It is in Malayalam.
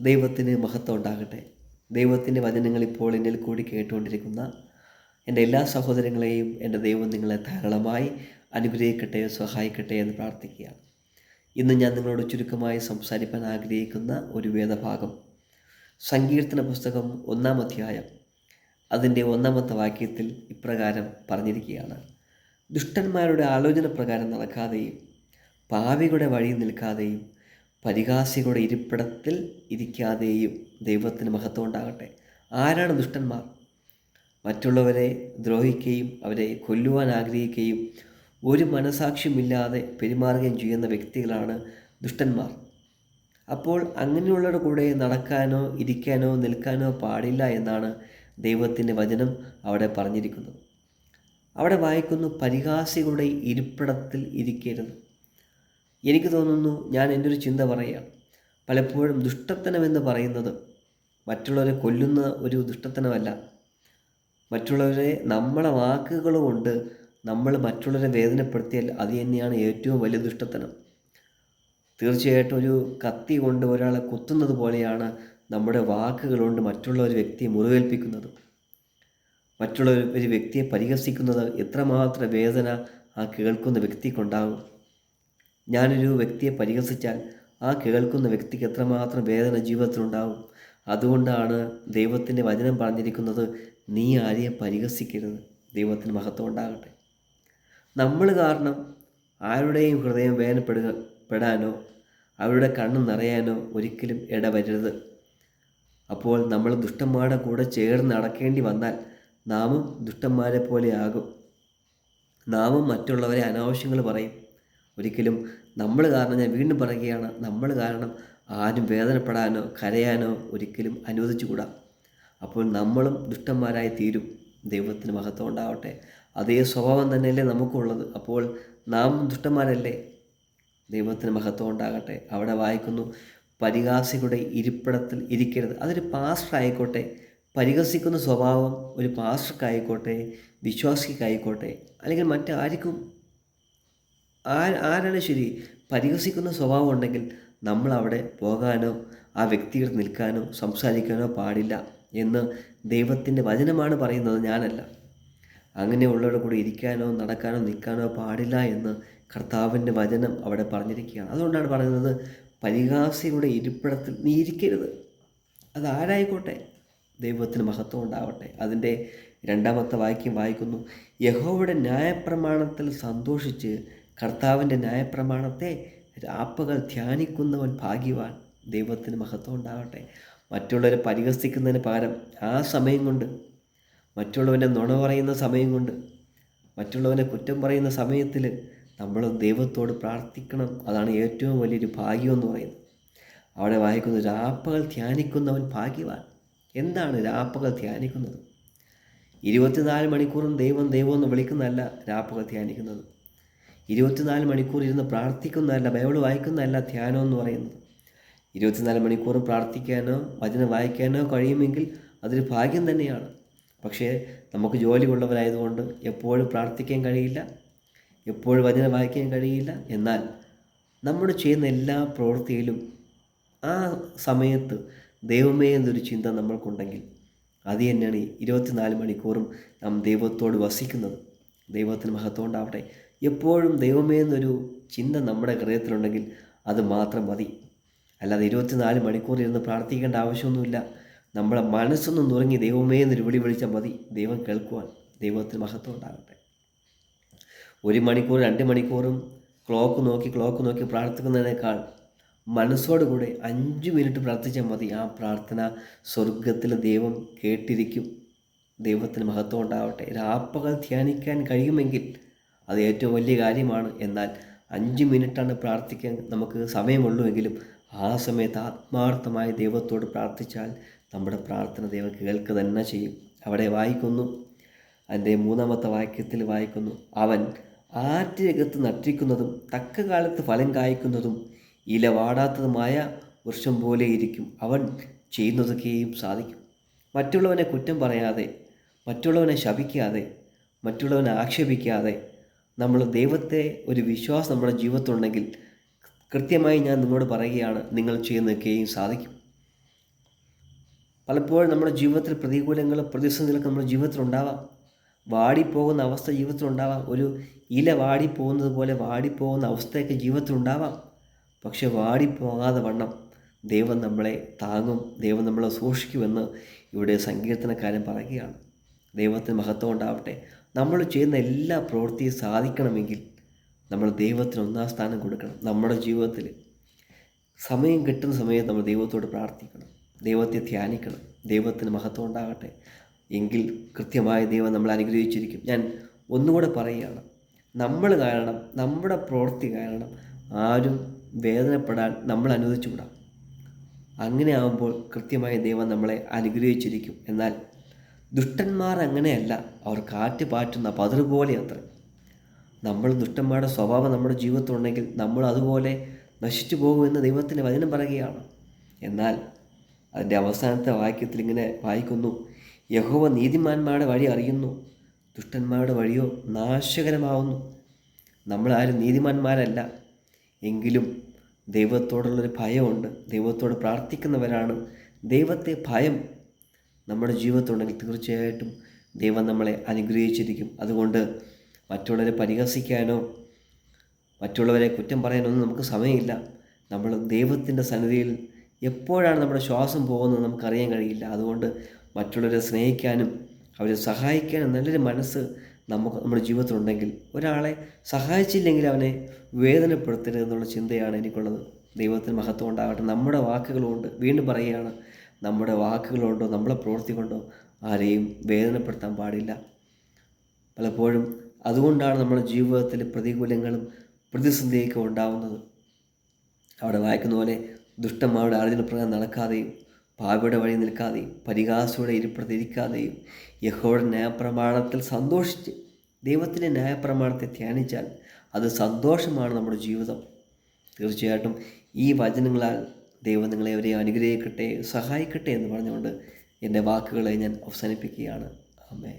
ദൈവത്തിന് മഹത്വം ഉണ്ടാകട്ടെ. ദൈവത്തിന്റെ വചനങ്ങൾ ഇപ്പോൾ എന്നിൽ കൂടി കേട്ടുകൊണ്ടിരിക്കുന്ന എന്റെ എല്ലാ സഹോദരങ്ങളെയും എന്റെ ദൈവം നിങ്ങളെ ധാരാളമായി അനുഗ്രഹിക്കട്ടെ സഹായിക്കട്ടെ എന്ന് പ്രാർത്ഥിക്കുകയാണ്. ഇന്ന് ഞാൻ നിങ്ങളോട് ചുരുക്കമായി സംസാരിക്കാൻ ആഗ്രഹിക്കുന്ന ഒരു വേദഭാഗം. സങ്കീർത്തന പുസ്തകം ഒന്നാം അധ്യായം. അതിന്റെ ഒന്നാമത്തെ വാക്യത്തിൽ ഇപ്രകാരം പറഞ്ഞിരിക്കുകയാണ്. ദുഷ്ടന്മാരുടെ ആലോചന പ്രകാരം നടക്കാതെയും പാവികളുടെ വഴി നിൽക്കാതെയും പരിഹാസികളുടെ ഇരിപ്പിടത്തിൽ ഇരിക്കാതെയും ദൈവത്തിന് മഹത്വം ഉണ്ടാകട്ടെ. ആരാണ് ദുഷ്ടന്മാർ? മറ്റുള്ളവരെ ദ്രോഹിക്കുകയും അവരെ കൊല്ലുവാൻ ആഗ്രഹിക്കുകയും ഒരു മനസാക്ഷ്യമില്ലാതെ പെരുമാറുകയും ചെയ്യുന്ന വ്യക്തികളാണ് ദുഷ്ടന്മാർ. അപ്പോൾ അങ്ങനെയുള്ളവരുടെ കൂടെ നടക്കാനോ ഇരിക്കാനോ നിൽക്കാനോ പാടില്ല എന്നാണ് ദൈവത്തിന്റെ വചനം അവിടെ പറഞ്ഞിരിക്കുന്നത്. അവിടെ വായിക്കുന്നു പരിഹാസികളുടെ ഇരിപ്പിടത്തിൽ ഇരിക്കരുത്. എനിക്ക് തോന്നുന്നു ഞാൻ എന്റെ ഒരു ചിന്ത പറയുക പലപ്പോഴും ദുഷ്ടത്തനമെന്ന് പറയുന്നത് മറ്റുള്ളവരെ കൊല്ലുന്ന ഒരു ദുഷ്ടത്തനമല്ല. മറ്റുള്ളവരെ നമ്മളെ വാക്കുകൾ കൊണ്ട് നമ്മൾ മറ്റുള്ളവരെ വേദനപ്പെടുത്തിയാൽ അത് തന്നെയാണ് ഏറ്റവും വലിയ ദുഷ്ടത്തനം. തീർച്ചയായിട്ടും ഒരു കത്തി കൊണ്ട് ഒരാളെ കുത്തുന്നത് പോലെയാണ് നമ്മുടെ വാക്കുകൾ കൊണ്ട് മറ്റുള്ള ഒരു വ്യക്തിയെ മുറിവേൽപ്പിക്കുന്നത്. മറ്റുള്ള ഒരു വ്യക്തിയെ പരിഹസിക്കുന്നത് എത്രമാത്രം വേദന ആ കേൾക്കുന്ന വ്യക്തിക്കുണ്ടാകും. ഞാനൊരു വ്യക്തിയെ പരിഹസിച്ചാൽ ആ കേൾക്കുന്ന വ്യക്തിക്ക് എത്രമാത്രം വേദന ജീവിതത്തിലുണ്ടാവും. അതുകൊണ്ടാണ് ദൈവത്തിന്റെ വചനം പറഞ്ഞിരിക്കുന്നത് നീ ആരെയും പരിഹസിക്കരുത്. ദൈവത്തിന് മഹത്വം ഉണ്ടാകട്ടെ. നമ്മൾ കാരണം ആരുടെയും ഹൃദയം വേദനപ്പെടുക പെടാനോ അവരുടെ കണ്ണ് നിറയാനോ ഒരിക്കലും ഇടവരരുത്. അപ്പോൾ നമ്മൾ ദുഷ്ടന്മാരുടെ കൂടെ ചേർന്ന് നടക്കേണ്ടി വന്നാൽ നാമും ദുഷ്ടന്മാരെ പോലെയാകും നാമും മറ്റുള്ളവരെ അനാവശ്യങ്ങൾ പറയും. ഒരിക്കലും നമ്മൾ കാരണം ഞാൻ വീണ്ടും പറയുകയാണ് നമ്മൾ കാരണം ആരും വേദനപ്പെടാനോ കരയാനോ ഒരിക്കലും അനുവദിച്ചുകൂടാ. അപ്പോൾ നമ്മളും ദുഷ്ടന്മാരായി തീരും. ദൈവത്തിന് മഹത്വം ഉണ്ടാവട്ടെ. അതേ സ്വഭാവം തന്നെയല്ലേ നമുക്കുള്ളത്. അപ്പോൾ നാം ദുഷ്ടന്മാരല്ലേ? ദൈവത്തിന് മഹത്വം ഉണ്ടാകട്ടെ. അവിടെ വായിക്കുന്നു പരിഹാസികളുടെ ഇരിപ്പിടത്തിൽ ഇരിക്കരുത്. അതൊരു പാസ്റ്റർ ആയിക്കോട്ടെ. പരിഹസിക്കുന്ന സ്വഭാവം ഒരു പാസ്റ്റർക്കായിക്കോട്ടെ വിശ്വാസിക്കായിക്കോട്ടെ അല്ലെങ്കിൽ മറ്റാർക്കും ആ ആരാണ് ശരി? പരിഹസിക്കുന്ന സ്വഭാവം ഉണ്ടെങ്കിൽ നമ്മൾ അവിടെ പോകാനോ ആ വ്യക്തിയോട് നിൽക്കാനോ സംസാരിക്കാനോ പാടില്ല എന്ന് ദൈവത്തിന്റെ വചനമാണ് പറയുന്നത് ഞാനല്ല. അങ്ങനെയുള്ളവരുടെ കൂടെ ഇരിക്കാനോ നടക്കാനോ നിൽക്കാനോ പാടില്ല എന്ന് കർത്താവിന്റെ വചനം അവിടെ പറഞ്ഞിരിക്കുകയാണ്. അതുകൊണ്ടാണ് പറയുന്നത് പരിഹാസിയുടെ ഇരിപ്പിടത്തിൽ നീ ഇരിക്കരുത്. അത് ആരായിക്കോട്ടെ? ദൈവത്തിന് മഹത്വം ഉണ്ടാവട്ടെ. അതിന്റെ രണ്ടാമത്തെ വാക്യം വായിക്കുന്നു. യഹോവയുടെ ന്യായപ്രമാണത്തിൽ സന്തോഷിച്ച് കർത്താവിന്റെ ന്യായപ്രമാണത്തെ രാപ്പകൾ ധ്യാനിക്കുന്നവൻ ഭാഗ്യവാൻ. ദൈവത്തിന് മഹത്വം ഉണ്ടാവട്ടെ. മറ്റുള്ളവരെ പരിഹസിക്കുന്നതിന് പകരം ആ സമയം കൊണ്ട് മറ്റുള്ളവനെ നുണ പറയുന്ന സമയം കൊണ്ട് മറ്റുള്ളവനെ കുറ്റം പറയുന്ന സമയത്തിൽ നമ്മൾ ദൈവത്തോട് പ്രാർത്ഥിക്കണം. അതാണ് ഏറ്റവും വലിയൊരു ഭാഗ്യം എന്ന് പറയുന്നത്. അവിടെ വായിക്കുന്ന രാപ്പകൾ ധ്യാനിക്കുന്നവൻ ഭാഗ്യവാൻ. എന്താണ് രാപ്പകൾ ധ്യാനിക്കുന്നത്? ഇരുപത്തിനാല് മണിക്കൂറും ദൈവം ദൈവം എന്ന് വിളിക്കുന്നതല്ല രാപ്പകൾ ധ്യാനിക്കുന്നത്. ഇരുപത്തിനാല് മണിക്കൂർ ഇരുന്ന് പ്രാർത്ഥിക്കുന്നതല്ല ബൈബിൾ വായിക്കുന്നതല്ല ധ്യാനം എന്ന് പറയുന്നത്. ഇരുപത്തിനാല് മണിക്കൂർ പ്രാർത്ഥിക്കാനോ വചനം വായിക്കാനോ കഴിയുമെങ്കിൽ അതൊരു ഭാഗ്യം തന്നെയാണ്. പക്ഷേ നമുക്ക് ജോലി ഉള്ളവരായതുകൊണ്ട് എപ്പോഴും പ്രാർത്ഥിക്കാൻ കഴിയില്ല എപ്പോഴും വചനം വായിക്കാൻ കഴിയില്ല. എന്നാൽ നമ്മൾ ചെയ്യുന്ന എല്ലാ പ്രവൃത്തിയിലും ആ സമയത്ത് ദൈവമേ എന്നൊരു ചിന്ത നമ്മൾക്കുണ്ടെങ്കിൽ അത് തന്നെയാണ് ഇരുപത്തിനാല് മണിക്കൂറും നാം ദൈവത്തോട് വസിക്കുന്നത്. ദൈവത്തിന് മഹത്വം ഉണ്ടാവട്ടെ. എപ്പോഴും ദൈവമേ എന്നൊരു ചിന്ത നമ്മുടെ ഹൃദയത്തിലുണ്ടെങ്കിൽ അത് മാത്രം മതി. അല്ലാതെ ഇരുപത്തിനാല് മണിക്കൂർ ഇരുന്ന് പ്രാർത്ഥിക്കേണ്ട ആവശ്യമൊന്നുമില്ല. നമ്മുടെ മനസ്സൊന്നും നുറങ്ങി ദൈവമേ എന്നൊരു വിളി വിളിച്ചാൽ മതി. ദൈവം കേൾക്കുവാൻ ദൈവത്തിന് മഹത്വം ഉണ്ടാകട്ടെ. ഒരു മണിക്കൂർ രണ്ട് മണിക്കൂറും ക്ലോക്ക് നോക്കി ക്ലോക്ക് നോക്കി പ്രാർത്ഥിക്കുന്നതിനേക്കാൾ മനസ്സോടുകൂടെ അഞ്ച് മിനിറ്റ് പ്രാർത്ഥിച്ചാൽ മതി. ആ പ്രാർത്ഥന സ്വർഗത്തിൽ ദൈവം കേട്ടിരിക്കും. ദൈവത്തിന് മഹത്വം ഉണ്ടാവട്ടെ. രാപ്പകൽ ധ്യാനിക്കാൻ കഴിയുമെങ്കിൽ അത് ഏറ്റവും വലിയ കാര്യമാണ്. എന്നാൽ അഞ്ച് മിനിറ്റാണ് പ്രാർത്ഥിക്കാൻ നമുക്ക് സമയമുള്ളൂവെങ്കിലും ആ സമയത്ത് ആത്മാർത്ഥമായി ദൈവത്തോട് പ്രാർത്ഥിച്ചാൽ നമ്മുടെ പ്രാർത്ഥന ദൈവം കേൾക്കുക തന്നെ ചെയ്യും. അവിടെ വായിക്കുന്നു. അതിന്റെ മൂന്നാമത്തെ വാക്യത്തിൽ വായിക്കുന്നു. അവൻ ആറ്റിരകത്ത് നട്ടിക്കുന്നതും തക്ക കാലത്ത് ഫലം കായ്ക്കുന്നതും ഇല വാടാത്തതുമായ വൃക്ഷം പോലെ ഇരിക്കും. അവൻ ചെയ്യുന്നതൊക്കെയും സാധിക്കും. മറ്റുള്ളവനെ കുറ്റം പറയാതെ മറ്റുള്ളവനെ ശപിക്കാതെ മറ്റുള്ളവനെ ആക്ഷേപിക്കാതെ നമ്മൾ ദൈവത്തെ ഒരു വിശ്വാസം നമ്മുടെ ജീവിതത്തിലുണ്ടെങ്കിൽ കൃത്യമായി ഞാൻ നിങ്ങളോട് പറയുകയാണ് നിങ്ങൾ ചെയ്യുന്നൊക്കെയും സാധിക്കും. പലപ്പോഴും നമ്മുടെ ജീവിതത്തിൽ പ്രതികൂലങ്ങൾ പ്രതിസന്ധികളൊക്കെ നമ്മുടെ ജീവിതത്തിൽ ഉണ്ടാവാം വാടിപ്പോകുന്ന അവസ്ഥ ജീവിതത്തിൽ ഉണ്ടാവാം ഒരു ഇല വാടിപ്പോകുന്നത് പോലെ വാടിപ്പോകുന്ന അവസ്ഥയൊക്കെ ജീവിതത്തിൽ ഉണ്ടാവാം പക്ഷെ വാടിപ്പോകാതെ വണ്ണം ദൈവം നമ്മളെ താങ്ങും ദൈവം നമ്മളെ സൂക്ഷിക്കുമെന്ന് ഇവിടെ സങ്കീർത്തനക്കാരൻ പറയുകയാണ്. ദൈവത്തിന് മഹത്വം ഉണ്ടാവട്ടെ. നമ്മൾ ചെയ്യുന്ന എല്ലാ പ്രവൃത്തിയും സാധിക്കണമെങ്കിൽ നമ്മൾ ദൈവത്തിന് ഒന്നാം സ്ഥാനം കൊടുക്കണം നമ്മുടെ ജീവിതത്തിൽ. സമയം കിട്ടുന്ന സമയത്ത് നമ്മൾ ദൈവത്തോട് പ്രാർത്ഥിക്കണം. ദൈവത്തെ ധ്യാനിക്കണം. ദൈവത്തിന് മഹത്വം ഉണ്ടാകട്ടെ. എങ്കിൽ കൃത്യമായ ദൈവം നമ്മൾ അനുഗ്രഹിച്ചിരിക്കും. ഞാൻ ഒന്നുകൂടെ പറയുകയാണ്. നമ്മൾ കാരണം നമ്മുടെ പ്രവൃത്തി കാരണം ആരും വേദനപ്പെടാൻ നമ്മൾ അനുവദിച്ചുകൂടാം. അങ്ങനെ ആകുമ്പോൾ കൃത്യമായ ദൈവം നമ്മളെ അനുഗ്രഹിച്ചിരിക്കും. എന്നാൽ ദുഷ്ടന്മാർ അങ്ങനെയല്ല. അവർ കാറ്റ് പാറ്റുന്ന പതിർ പോലെ അത്ര. നമ്മൾ ദുഷ്ടന്മാരുടെ സ്വഭാവം നമ്മുടെ ജീവിതത്തിലുണ്ടെങ്കിൽ നമ്മൾ അതുപോലെ നശിച്ചു പോകുമെന്ന് ദൈവത്തിന്റെ വചനം പറയുകയാണ്. എന്നാൽ അതിന്റെ അവസാനത്തെ വാക്യത്തിൽ ഇങ്ങനെ വായിക്കുന്നു. യഹോവ നീതിമാന്മാരുടെ വഴി അറിയുന്നു. ദുഷ്ടന്മാരുടെ വഴിയോ നാശകരമാവുന്നു. നമ്മളാരും നീതിമാന്മാരല്ല. എങ്കിലും ദൈവത്തോടുള്ളൊരു ഭയമുണ്ട്. ദൈവത്തോട് പ്രാർത്ഥിക്കുന്നവരാണ്. ദൈവത്തെ ഭയം നമ്മുടെ ജീവിതത്തുണ്ടെങ്കിൽ തീർച്ചയായിട്ടും ദൈവം നമ്മളെ അനുഗ്രഹിച്ചിരിക്കും. അതുകൊണ്ട് മറ്റുള്ളവരെ പരിഹസിക്കാനോ മറ്റുള്ളവരെ കുറ്റം പറയാനൊന്നും നമുക്ക് സമയമില്ല. നമ്മൾ ദൈവത്തിന്റെ സന്നിധിയിൽ എപ്പോഴാണ് നമ്മുടെ ശ്വാസം പോകുന്നത് നമുക്കറിയാൻ കഴിയില്ല. അതുകൊണ്ട് മറ്റുള്ളവരെ സ്നേഹിക്കാനും അവരെ സഹായിക്കാനും നല്ലൊരു മനസ്സ് നമുക്ക് നമ്മുടെ ജീവിതത്തിലുണ്ടെങ്കിൽ ഒരാളെ സഹായിച്ചില്ലെങ്കിൽ അവനെ വേദനപ്പെടുത്തരുതെന്നുള്ള ചിന്തയാണ് എനിക്കുള്ളത്. ദൈവത്തിന് മഹത്വം ഉണ്ടാകട്ടെ. നമ്മുടെ വാക്കുകളുണ്ട് വീണ്ടും പറയുകയാണ് നമ്മുടെ വാക്കുകൾ കൊണ്ടോ നമ്മളെ പ്രവൃത്തി കൊണ്ടോ ആരെയും വേദനപ്പെടുത്താൻ പാടില്ല. പലപ്പോഴും അതുകൊണ്ടാണ് നമ്മുടെ ജീവിതത്തിൽ പ്രതികൂലങ്ങളും പ്രതിസന്ധിയൊക്കെ ഉണ്ടാവുന്നത്. അവിടെ വായിക്കുന്ന പോലെ ദുഷ്ടന്മാരുടെ ആലോചന പ്രകാരം നടക്കാതെയും പാവിയുടെ വഴി നിൽക്കാതെയും പരിഹാസയുടെ ഇരിപ്പുറത്തിരിക്കാതെയും യഹോയുടെ ന്യായപ്രമാണത്തിൽ സന്തോഷിച്ച് ദൈവത്തിന്റെ ന്യായപ്രമാണത്തെ ധ്യാനിച്ചാൽ അത് സന്തോഷമാണ് നമ്മുടെ ജീവിതം. തീർച്ചയായിട്ടും ഈ വചനങ്ങളാൽ ദൈവം നിങ്ങളെ അവരെ അനുഗ്രഹിക്കട്ടെ സഹായിക്കട്ടെ എന്ന് പറഞ്ഞുകൊണ്ട് എന്റെ വാക്കുകളെ ഞാൻ അവസാനിപ്പിക്കുകയാണ്. അമ്മേ